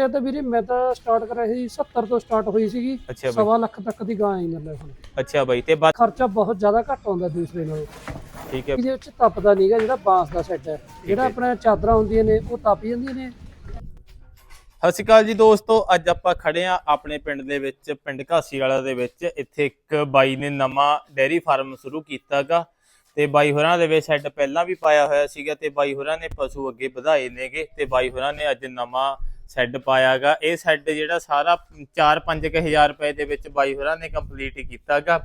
ਇਹ ਤਾਂ ਵੀਰੇ ਮੈਂ ਤਾਂ ਸਟਾਰਟ ਕਰਿਆ ਸੀ 70 ਤੋਂ ਸਟਾਰਟ ਹੋਈ ਸੀਗੀ। ਸਵਾ ਲੱਖ ਤੱਕ ਦੀ ਗਾਂ ਆਈ ਮਤਲਬ ਹੁਣ। ਅੱਛਾ ਬਾਈ ਤੇ ਬਾਅਦ ਖਰਚਾ ਬਹੁਤ ਜ਼ਿਆਦਾ ਘੱਟ ਆਉਂਦਾ ਦੂਸਰੇ ਨਾਲੋਂ। ਠੀਕ ਹੈ। ਇਹਦੇ ਵਿੱਚ ਤਪਦਾ ਨਹੀਂਗਾ ਜਿਹੜਾ ਬਾਂਸ ਦਾ ਸੈੱਟ ਹੈ। ਜਿਹੜਾ। ਆਪਣਾ ਚਾਦਰਾਂ ਹੁੰਦੀਆਂ ਨੇ ਉਹ ਤਪ ਜਾਂਦੀਆਂ ਨੇ। ਸਤਿ ਸ਼੍ਰੀ ਅਕਾਲ ਜੀ ਦੋਸਤੋ ਅੱਜ ਆਪਾਂ ਖੜੇ ਆ ਆਪਣੇ ਪਿੰਡ ਦੇ ਵਿੱਚ ਪਿੰਡ ਘਾਸੀ ਵਾਲਾ ਦੇ ਵਿੱਚ। ਇੱਥੇ ਇੱਕ ਬਾਈ ਨੇ ਨਵਾਂ ਡੈਰੀ ਫਾਰਮ ਸ਼ੁਰੂ ਕੀਤਾਗਾ। ਤੇ ਬਾਈ ਹੋਰਾਂ ਦੇ ਵਿੱਚ ਸ਼ੈੱਡ ਪਹਿਲਾਂ ਵੀ ਪਾਇਆ ਹੋਇਆ ਸੀਗਾ ਤੇ ਬਾਈ ਹੋਰਾਂ ਨੇ ਪਸ਼ੂ ਅੱਗੇ ਵਧਾਏ ਨੇਗੇ। ਤੇ ਬਾਈ ਹੋਰਾਂ ਨੇ ਅੱਜ ਨਵਾਂ ਸ਼ੈੱਡ ਪਾਇਆਗਾ। ਇਹ ਸ਼ੈੱਡ ਜਿਹੜਾ ਸਾਰਾ 4-5 ਹਜ਼ਾਰ ਰੁਪਏ ਦੇ ਵਿੱਚ ਬਾਈ ਹੋਰਾਂ ਨੇ ਕੰਪਲੀਟ ਕੀਤਾਗਾ।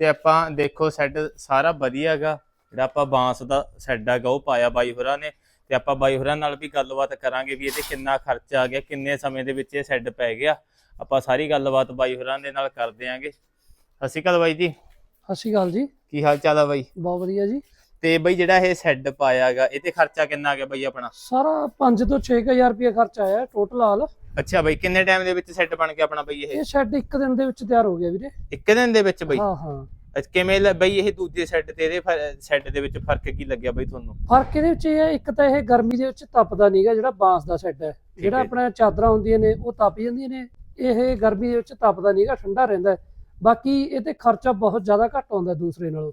ਤੇ ਆਪਾਂ ਦੇਖੋ ਸ਼ੈੱਡ ਸਾਰਾ ਵਧੀਆਗਾ। ਜਿਹੜਾ ਆਪਾਂ ਬਾਂਸ ਦਾ ਸ਼ੈੱਡ ਹੈਗਾ ਉਹ ਪਾਇਆ ਬਾਈ ਹੋਰਾਂ ਨੇ। ਤੇ ਆਪਾਂ ਬਾਈ ਹੋਰਾਂ ਨਾਲ ਵੀ ਗੱਲਬਾਤ ਕਰਾਂਗੇ ਵੀ ਇਹਤੇ ਕਿੰਨਾ ਖਰਚਾ ਆ ਗਿਆ ਕਿੰਨੇ ਸਮੇਂ ਦੇ ਵਿੱਚ ਇਹ ਸੈੱਡ ਪੈ ਗਿਆ। ਆਪਾਂ ਸਾਰੀ ਗੱਲਬਾਤ ਬਾਈ ਹੋਰਾਂ ਦੇ ਨਾਲ ਕਰਦੇ ਆਂਗੇ ਸਤਿ ਸ਼੍ਰੀ ਅਕਾਲ ਬਾਈ ਜੀ। ਸਤਿ ਸ਼੍ਰੀ ਅਕਾਲ ਜੀ। ਕੀ ਹਾਲ ਚਾਲ ਆ ਬਾਈ? ਬਹੁਤ ਵਧੀਆ ਜੀ। ਤੇ ਬਾਈ ਜਿਹੜਾ ਇਹ ਸੈੱਡ ਪਾਇਆਗਾ ਇਹ ਤੇ ਖਰਚਾ ਕਿੰਨਾ ਆ ਗਿਆ ਬਾਈ ਆਪਣਾ? ਸਾਰਾ 5 ਤੋਂ 6000 ਰੁਪਏ ਖਰਚਾ ਆਇਆ ਟੋਟਲ ਹਾਲ। ਅੱਛਾ ਬਾਈ ਕਿੰਨੇ ਟਾਈਮ ਦੇ ਵਿੱਚ ਸੈੱਡ ਬਣ ਗਿਆ ਆਪਣਾ ਬਾਈ ਇਹ? ਇਹ ਸ਼ੈੱਡ ਇੱਕ ਦਿਨ ਦੇ ਵਿੱਚ ਤਿਆਰ ਹੋ ਗਿਆ ਵੀਰੇ। ਇੱਕ ਦਿਨ ਦੇ ਵਿੱਚ ਬਾਈ? ਹਾਂ ਹਾਂ। ਕਿਵੇਂ ਬਾਈ ਇਹ ਦੂਜੇ ਸੈੱਡ ਤੇ ਇਹਦੇ ਸੈੱਡ ਦੇ ਵਿੱਚ ਫ਼ਰਕ ਕੀ ਲੱਗਿਆ ਬਾਈ ਤੁਹਾਨੂੰ? ਫ਼ਰਕ ਇਹਦੇ ਵਿੱਚ ਇਹ ਹੈ ਇੱਕ ਤਾਂ ਇਹ ਗਰਮੀ ਦੇ ਵਿੱਚ ਤਪਦਾ ਨਹੀਂਗਾ ਜਿਹੜਾ ਬਾਂਸ ਦਾ ਸੈੱਟ ਹੈ। ਜਿਹੜਾ। ਆਪਣਾ ਚਾਦਰਾਂ ਹੁੰਦੀਆਂ ਨੇ ਉਹ ਤਪ ਜਾਂਦੀਆਂ ਨੇ। ਇਹ ਗਰਮੀ ਦੇ ਵਿੱਚ ਤਪਦਾ ਨਹੀਂਗਾ ਠੰਡਾ ਰਹਿੰਦਾ। ਬਾਕੀ ਇਹ ਤੇ ਖਰਚਾ ਬਹੁਤ ਜ਼ਿਆਦਾ ਘੱਟ ਆਉਂਦਾ ਦੂਸਰੇ ਨਾਲੋਂ।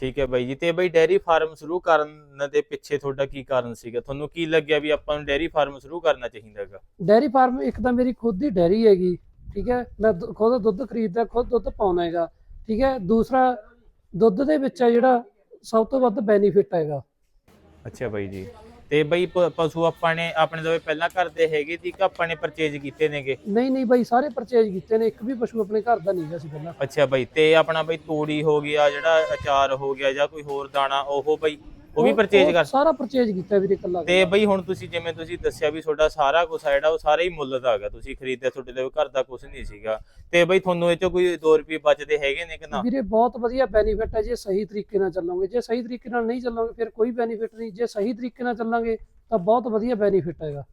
ਠੀਕ ਹੈ ਬਾਈ ਜੀ ਤੇ ਬਾਈ ਡੈਰੀ ਫਾਰਮ ਸ਼ੁਰੂ ਕਰਨ ਦੇ ਪਿੱਛੇ ਤੁਹਾਡਾ ਕੀ ਕਾਰਨ ਸੀਗਾ? ਤੁਹਾਨੂੰ ਕੀ ਲੱਗਿਆ ਵੀ ਆਪਾਂ ਨੂੰ ਡੈਰੀ ਫਾਰਮ ਸ਼ੁਰੂ ਕਰਨਾ ਚਾਹੀਦਾ ਹੈਗਾ? ਡੈਰੀ ਫਾਰਮ ਇੱਕ ਤਾਂ ਮੇਰੀ ਖੁਦ ਦੀ ਡੈਰੀ ਹੈਗੀ ਠੀਕ ਹੈ? ਮੈਂ ਖੁਦ ਦੁੱਧ ਖਰੀਦਦਾ ਖੁਦ ਦੁੱਧ ਪਾਉਣਾ ਹੈਗਾ ਠੀਕ ਹੈ? ਦੂਸਰਾ ਦੁੱਧ ਦੇ ਵਿੱਚ ਜਿਹੜਾ ਸਭ ਤੋਂ ਵੱਧ ਬੈਨੀਫਿਟ ਹੈਗਾ। ਅੱਛਾ ਬਾਈ ਜੀ। ਤੇ ਬਾਈ ਪਸ਼ੂ ਆਪਾਂ ਨੇ ਆਪਣੇ ਦੋਵੇਂ ਪਹਿਲਾਂ ਕਰਦੇ ਹੈਗੇ ਸੀ ਕਿ ਆਪਾਂ ਨੇ ਪਰਚੇਜ ਕੀਤੇ ਨੇਗੇ? ਨਹੀਂ ਨਹੀਂ ਬਾਈ ਸਾਰੇ ਪਰਚੇਜ ਕੀਤੇ ਨੇ। ਇੱਕ ਵੀ ਪਸ਼ੂ ਆਪਣੇ ਘਰ ਦਾ ਨਹੀਂ ਸੀ ਪਹਿਲਾਂ। ਅੱਛਾ ਬਾਈ ਤੇ ਆਪਣਾ ਬਾਈ ਤੋੜੀ ਹੋ ਗਿਆ ਜਿਹੜਾ ਅਚਾਰ ਹੋ ਗਿਆ ਜਾਂ ਕੋਈ ਹੋਰ ਦਾਣਾ ਉਹ ਬਾਈ ਉਹ ਵੀ ਪਰਚੇਜ ਕਰ ਸਾਰਾ ਪਰਚੇਜ ਕੀਤਾ ਵੀਰੇ ਇਕੱਲਾ ਤੇ ਬਈ ਹੁਣ ਤੁਸੀਂ ਜਿਵੇਂ ਤੁਸੀਂ ਦੱਸਿਆ ਵੀ ਤੁਹਾਡਾ ਸਾਰਾ ਕੁਝ ਆ ਜਿਹੜਾ ਉਹ ਸਾਰਾ ਹੀ ਮੁੱਲ ਦਾ ਹੈਗਾ। ਤੁਸੀਂ ਖਰੀਦਿਆ ਤੁਹਾਡੇ ਲਈ ਘਰ ਦਾ ਕੁਝ ਨਹੀਂ ਸੀਗਾ। ਤੇ ਬਈ ਤੁਹਾਨੂੰ ਇਹ ਚੋਂ ਕੋਈ 2 ਰੁਪਏ ਬਚਦੇ ਹੈਗੇ ਨੇ ਕਿ ਨਾ? ਵੀਰੇ ਬਹੁਤ ਵਧੀਆ ਬੈਨੀਫਿਟ ਹੈ ਜੇ ਸਹੀ ਤਰੀਕੇ ਨਾਲ ਚੱਲੋਗੇ। ਜੇ ਸਹੀ ਤਰੀਕੇ ਨਾਲ ਨਹੀਂ ਚੱਲੋਗੇ ਫਿਰ ਕੋਈ ਬੈਨੀਫਿਟ ਨਹੀਂ। ਜੇ ਸਹੀ ਤਰੀਕੇ ਨਾਲ ਚੱਲਾਂਗੇ ਤਾਂ ਬਹੁਤ ਵਧੀਆ ਬੈਨੀਫਿਟ ਹੈਗਾ।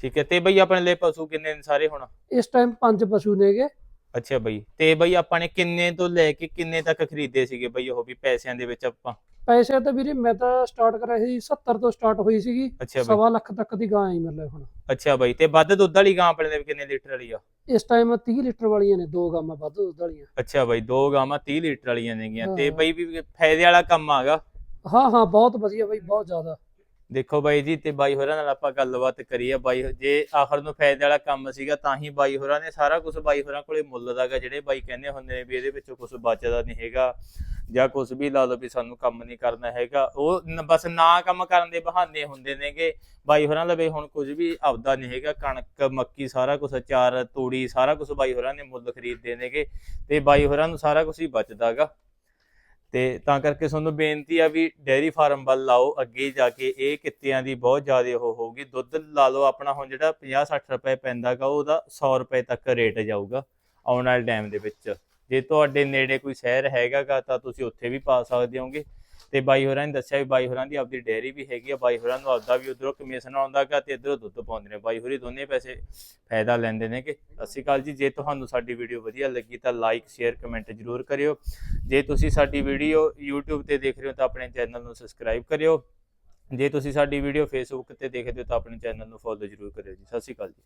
ਠੀਕ ਹੈ ਤੇ ਬਈ ਆਪਣੇ ਲਈ ਪਸ਼ੂ ਕਿੰਨੇ ਨੇ ਸਾਰੇ ਹੁਣ? ਇਸ ਟਾਈਮ ਪੰਜ ਪਸ਼ੂ ਨੇਗੇ। ਅੱਛਾ ਬਈ ਤੇ ਬਈ ਆਪਾਂ ਨੇ ਕਿੰਨੇ ਤੋਂ ਲੈ ਕੇ ਕਿੰਨੇ ਤੱਕ ਖਰੀਦੇ ਸੀਗੇ ਬਈ ਉਹ ਵੀ ਪੈਸਿਆਂ ਦੇ ਵਿੱਚ ਆਪਾਂ? ਪੈਸੇ ਤਾਂ ਵੀਰੇ ਮੈਂ ਤਾਂ ਸਟਾਰਟ ਕਰਿਆ ਸੀ 70 ਤੋਂ ਸਟਾਰਟ ਹੋਈ ਸੀਗੀ ਅੱਛਾ ਬਈ। ਸਵਾ ਲੱਖ ਤੱਕ ਦੀ ਗਾਂ ਆਈ ਮਤਲਬ ਹੁਣ। ਅੱਛਾ ਬਈ ਤੇ ਵੱਧ ਦੁੱਧ ਵਾਲੀ ਗਾਂ ਆਪਣੇ ਲਈ ਕਿੰਨੇ ਲੀਟਰ ਵਾਲੀ ਆ? ਇਸ ਟਾਈਮ 30 ਲੀਟਰ ਵਾਲੀਆਂ ਨੇ ਦੋ ਗਾਵਾਂ ਵੱਧ ਦੁੱਧ ਵਾਲੀਆਂ। ਅੱਛਾ ਬਈ ਦੋ ਗਾਵਾਂ 30 ਲੀਟਰ ਵਾਲੀਆਂ ਨੇਗੀਆਂ ਤੇ ਹਾਂ। ਬਈ ਵੀ ਫਾਇਦੇ ਵਾਲਾ ਕੰਮ ਆਗਾ। ਹਾਂ ਹਾਂ ਬਹੁਤ ਵਧੀਆ ਬਾਈ ਬਹੁਤ ਜ਼ਿਆਦਾ। ਦੇਖੋ ਬਾਈ ਜੀ, ਤੇ ਬਾਈ ਹੋਰਾਂ ਨਾਲ ਆਪਾਂ ਗੱਲਬਾਤ ਕਰੀ ਆ। ਬਾਈ, ਜੇ ਆਖਰ ਨੂੰ ਫਾਇਦੇ ਵਾਲਾ ਕੰਮ ਸੀਗਾ, ਤਾਂ ਹੀ ਬਾਈ ਹੋਰਾਂ ਨੇ ਸਾਰਾ ਕੁਝ ਬਾਈ ਹੋਰਾਂ ਕੋਲੇ ਮੁੱਲ ਦਾਗਾ ਜਿਹੜੇ ਬਾਈ ਕਹਿੰਦੇ ਹੁੰਦੇ ਨੇ ਵੀ ਇਹਦੇ ਵਿੱਚੋਂ ਕੁਝ ਬਚਦਾ ਨਹੀਂ ਹੈਗਾ, ਜਾਂ ਕੁਝ ਵੀ ਲਾ ਲਓ ਵੀ ਸਾਨੂੰ ਕੰਮ ਨਹੀਂ ਕਰਨਾ ਹੈਗਾ। ਉਹ ਬਸ ਨਾ ਕੰਮ ਕਰਨ ਦੇ ਬਹਾਨੇ ਹੁੰਦੇ ਨੇਗੇ। ਬਾਈ ਹੋਰਾਂ ਲਵੇ ਹੁਣ ਕੁਝ ਵੀ ਆਪਦਾ ਨਹੀਂ ਹੈਗਾ, ਕਣਕ, ਮੱਕੀ ਸਾਰਾ ਕੁਝ ਅਚਾਰ, ਤੂੜੀ ਸਾਰਾ ਕੁਝ ਬਾਈ ਹੋਰਾਂ ਨੇ ਮੁੱਲ ਖਰੀਦਦੇ ਨੇਗੇ, ਤੇ ਬਾਈ ਹੋਰਾਂ ਨੂੰ ਸਾਰਾ ਕੁਝ ਹੀ ਬਚਦਾਗਾ ਤੇ ਤਾਂ ਕਰਕੇ ਤੁਹਾਨੂੰ ਬੇਨਤੀ ਆ ਵੀ ਡੇਅਰੀ ਫਾਰਮ ਵੱਲ ਲਾਓ, ਅੱਗੇ ਜਾ ਕੇ ਇਹ ਕਿੱਤਿਆਂ ਦੀ ਬਹੁਤ ਜ਼ਿਆਦਾ ਉਹ ਹੋਊਗੀ। ਦੁੱਧ ਲਾ ਲਓ ਆਪਣਾ, ਹੁਣ ਜਿਹੜਾ 50 60 ਰੁਪਏ ਪੈਂਦਾਗਾ, ਉਹਦਾ 100 ਰੁਪਏ ਤੱਕ ਰੇਟ ਜਾਊਗਾ ਆਉਣ ਵਾਲੇ ਟਾਈਮ ਦੇ ਵਿੱਚ। ਜੇ ਤੁਹਾਡੇ ਨੇੜੇ ਕੋਈ ਸ਼ਹਿਰ ਹੈਗਾਗਾ, ਤਾਂ ਤੁਸੀਂ ਉੱਥੇ ਵੀ ਪਾ ਸਕਦੇ ਹੋਗੇ। ਤੇ ਬਾਈ ਹੋਰਾਂ ਨੇ ਦੱਸਿਆ ਵੀ ਬਾਈ ਹੋਰਾਂ ਦੀ ਆਪਦੀ ਡੇਅਰੀ ਵੀ ਹੈਗੀ ਆ, ਬਾਈ ਹੋਰਾਂ ਨੂੰ ਆਪਦਾ ਵੀ ਉਧਰੋਂ ਕਮਿਸ਼ਨ ਆਉਂਦਾਗਾ ਤੇ ਇਧਰੋਂ ਦੁੱਧ ਪਾਉਂਦੇ ਨੇ। ਬਾਈ ਹੋਰੀ ਦੋਨੇ ਪੈਸੇ ਫਾਇਦਾ ਲੈਂਦੇ ਨੇ ਕਿ ਸਤਿ ਸ਼੍ਰੀ ਅਕਾਲ ਜੀ, ਜੇ ਤੁਹਾਨੂੰ ਸਾਡੀ ਵੀਡੀਓ ਵਧੀਆ ਲੱਗੀ ਤਾਂ ਲਾਈਕ ਸ਼ੇਅਰ ਕਮੈਂਟ ਜ਼ਰੂਰ ਕਰਿਓ। ਜੇ ਤੁਸੀਂ ਸਾਡੀ ਵੀਡੀਓ YouTube ਤੇ ਦੇਖ ਰਹੇ ਹੋ ਤਾਂ ਆਪਣੇ ਚੈਨਲ ਨੂੰ ਸਬਸਕ੍ਰਾਈਬ ਕਰਿਓ। ਜੇ ਤੁਸੀਂ ਸਾਡੀ ਵੀਡੀਓ Facebook ਤੇ ਦੇਖਦੇ ਹੋ ਤਾਂ ਆਪਣੇ ਚੈਨਲ ਨੂੰ ਫੋਲੋ ਜ਼ਰੂਰ ਕਰਿਓ ਜੀ। ਸਤਿ ਸ਼੍ਰੀ ਅਕਾਲ ਜੀ।